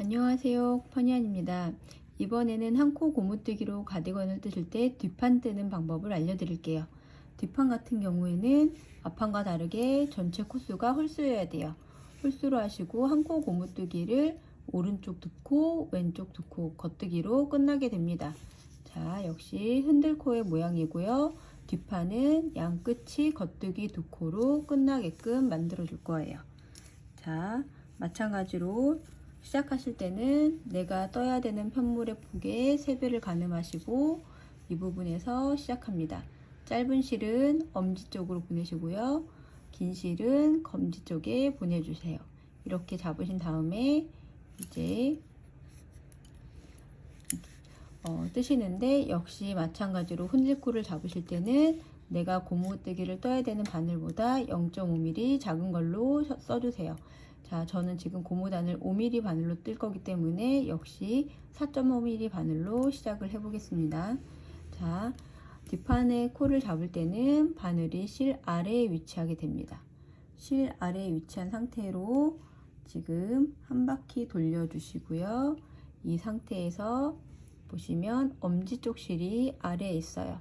안녕하세요. 퍼니안입니다. 이번에는 한 코 고무뜨기로 가디건을 뜨실 때 뒷판 뜨는 방법을 알려드릴게요. 뒷판 같은 경우에는 앞판과 다르게 전체 코수가 홀수여야 돼요. 홀수로 하시고 한 코 고무뜨기를 오른쪽 두 코, 왼쪽 두코 겉뜨기로 끝나게 됩니다. 자, 역시 흔들코의 모양이고요. 뒷판은 양 끝이 겉뜨기 두 코로 끝나게끔 만들어 줄 거예요. 자, 마찬가지로 시작하실 때는 내가 떠야 되는 편물의 폭의 3배를 가늠하시고 이 부분에서 시작합니다. 짧은 실은 엄지 쪽으로 보내시고요. 긴 실은 검지 쪽에 보내주세요. 이렇게 잡으신 다음에 이제 어, 뜨시는데 역시 마찬가지로 흔들코를 잡으실 때는 내가 고무뜨기를 떠야 되는 바늘보다 0.5mm 작은 걸로 써주세요. 자, 저는 지금 고무단을 5mm 바늘로 뜰 거기 때문에 역시 4.5mm 바늘로 시작을 해보겠습니다. 자, 뒷판에 코를 잡을 때는 바늘이 실 아래에 위치하게 됩니다. 실 아래에 위치한 상태로 지금 한 바퀴 돌려주시고요. 이 상태에서 보시면 엄지 쪽 실이 아래에 있어요.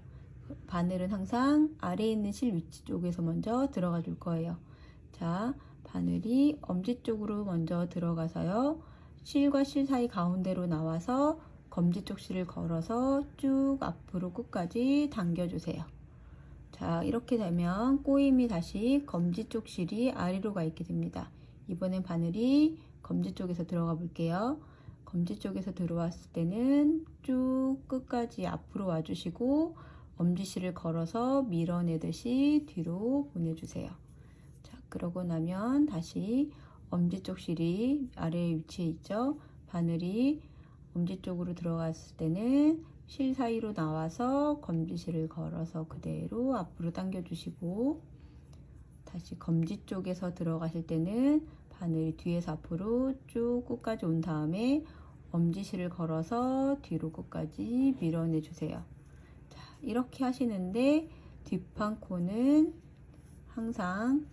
바늘은 항상 아래에 있는 실 위치 쪽에서 먼저 들어가 줄 거예요. 자, 바늘이 엄지 쪽으로 먼저 들어가서요. 실과 실 사이 가운데로 나와서 검지 쪽 실을 걸어서 쭉 앞으로 끝까지 당겨주세요. 자, 이렇게 되면 꼬임이 다시 검지 쪽 실이 아래로 가 있게 됩니다. 이번엔 바늘이 검지 쪽에서 들어가 볼게요. 검지 쪽에서 들어왔을 때는 쭉 끝까지 앞으로 와주시고 엄지실을 걸어서 밀어내듯이 뒤로 보내주세요. 자, 그러고 나면 다시 엄지 쪽 실이 아래에 위치해 있죠. 바늘이 엄지 쪽으로 들어갔을 때는 실 사이로 나와서 검지실을 걸어서 그대로 앞으로 당겨 주시고 다시 검지 쪽에서 들어가실 때는 바늘이 뒤에서 앞으로 쭉 끝까지 온 다음에 엄지실을 걸어서 뒤로 끝까지 밀어내 주세요. 자, 이렇게 하시는데 뒷판 코는 항상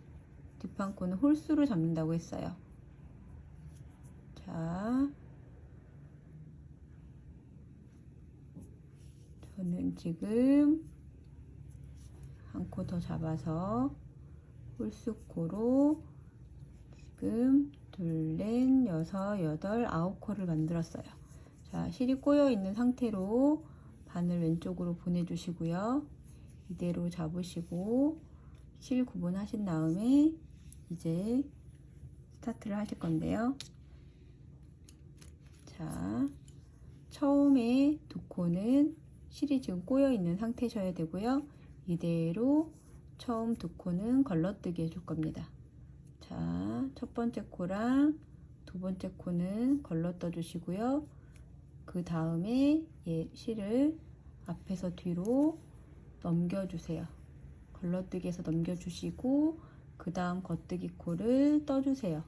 뒷판 코는 홀수로 잡는다고 했어요. 자, 저는 지금 한 코 더 잡아서 홀수코로 지금 둘, 넷, 여섯, 여덟, 아홉 코를 만들었어요. 자, 실이 꼬여 있는 상태로 바늘 왼쪽으로 보내주시고요. 이대로 잡으시고 실 구분하신 다음에 이제 스타트를 하실 건데요. 자, 처음에 두 코는 실이 지금 꼬여 있는 상태셔야 되고요. 이대로 처음 두 코는 걸러뜨기 해줄 겁니다. 자, 첫 번째 코랑 두 번째 코는 걸러떠 주시고요. 그 다음에 예, 실을 앞에서 뒤로 넘겨주세요. 걸러뜨기에서 넘겨주시고 그 다음 겉뜨기 코를 떠주세요.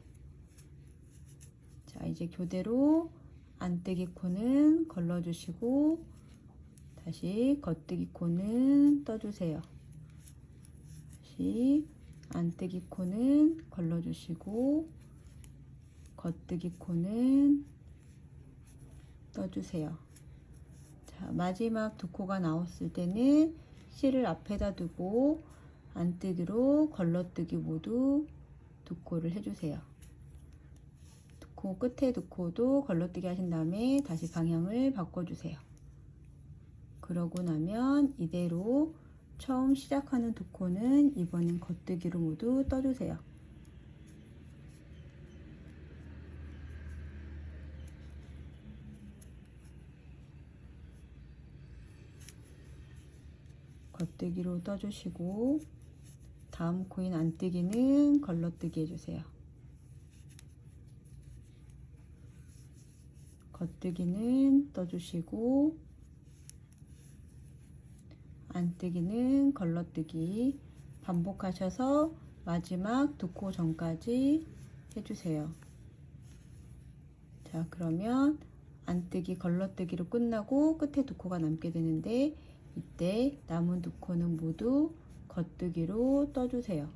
자, 이제 교대로 안뜨기 코는 걸러주시고 다시 겉뜨기 코는 떠주세요. 다시 안뜨기 코는 걸러주시고 겉뜨기 코는 떠주세요. 자, 마지막 두 코가 나왔을 때는 실을 앞에다 두고 안뜨기로 걸러뜨기 모두 두 코를 해주세요. 두 코 끝에 두 코도 걸러뜨기 하신 다음에 다시 방향을 바꿔주세요. 그러고 나면 이대로 처음 시작하는 두 코는 이번엔 겉뜨기로 모두 떠주세요. 겉뜨기로 떠주시고 다음 코인 안뜨기는 걸러뜨기 해주세요. 겉뜨기는 떠주시고 안뜨기는 걸러뜨기 반복하셔서 마지막 두 코 전까지 해주세요. 자 그러면 안뜨기 걸러뜨기로 끝나고 끝에 두 코가 남게 되는데 이때 남은 두 코는 모두 겉뜨기로 떠주세요.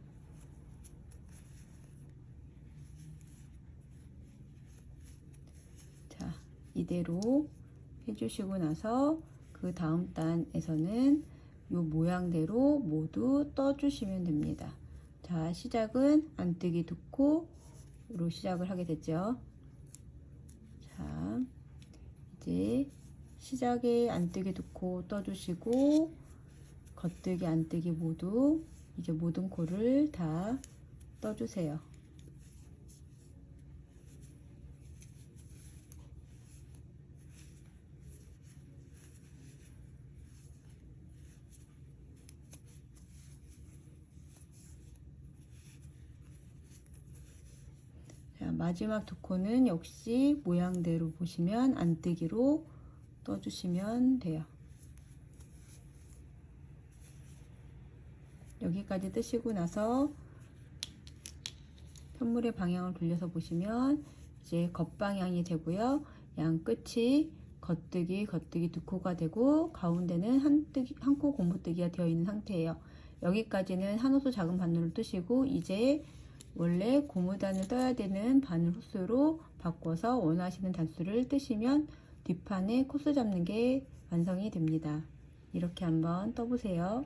이대로 해주시고 나서 그 다음 단에서는 요 모양대로 모두 떠주시면 됩니다. 자, 시작은 안뜨기 두 코로 시작을 하게 됐죠. 자, 이제 시작에 안뜨기 두코 떠주시고 겉뜨기 안뜨기 모두 이제 모든 코를 다 떠주세요. 자, 마지막 두 코는 역시 모양대로 보시면 안뜨기로 떠주시면 돼요. 여기까지 뜨시고 나서 편물의 방향을 돌려서 보시면 이제 겉방향이 되고요. 양 끝이 겉뜨기, 겉뜨기 두 코가 되고 가운데는 한 뜨기, 한 코 고무뜨기가 되어 있는 상태예요. 여기까지는 한 호수 작은 바늘을 뜨시고 이제 원래 고무단을 떠야 되는 바늘 호수로 바꿔서 원하시는 단수를 뜨시면 뒷판에 코스 잡는 게 완성이 됩니다. 이렇게 한번 떠보세요.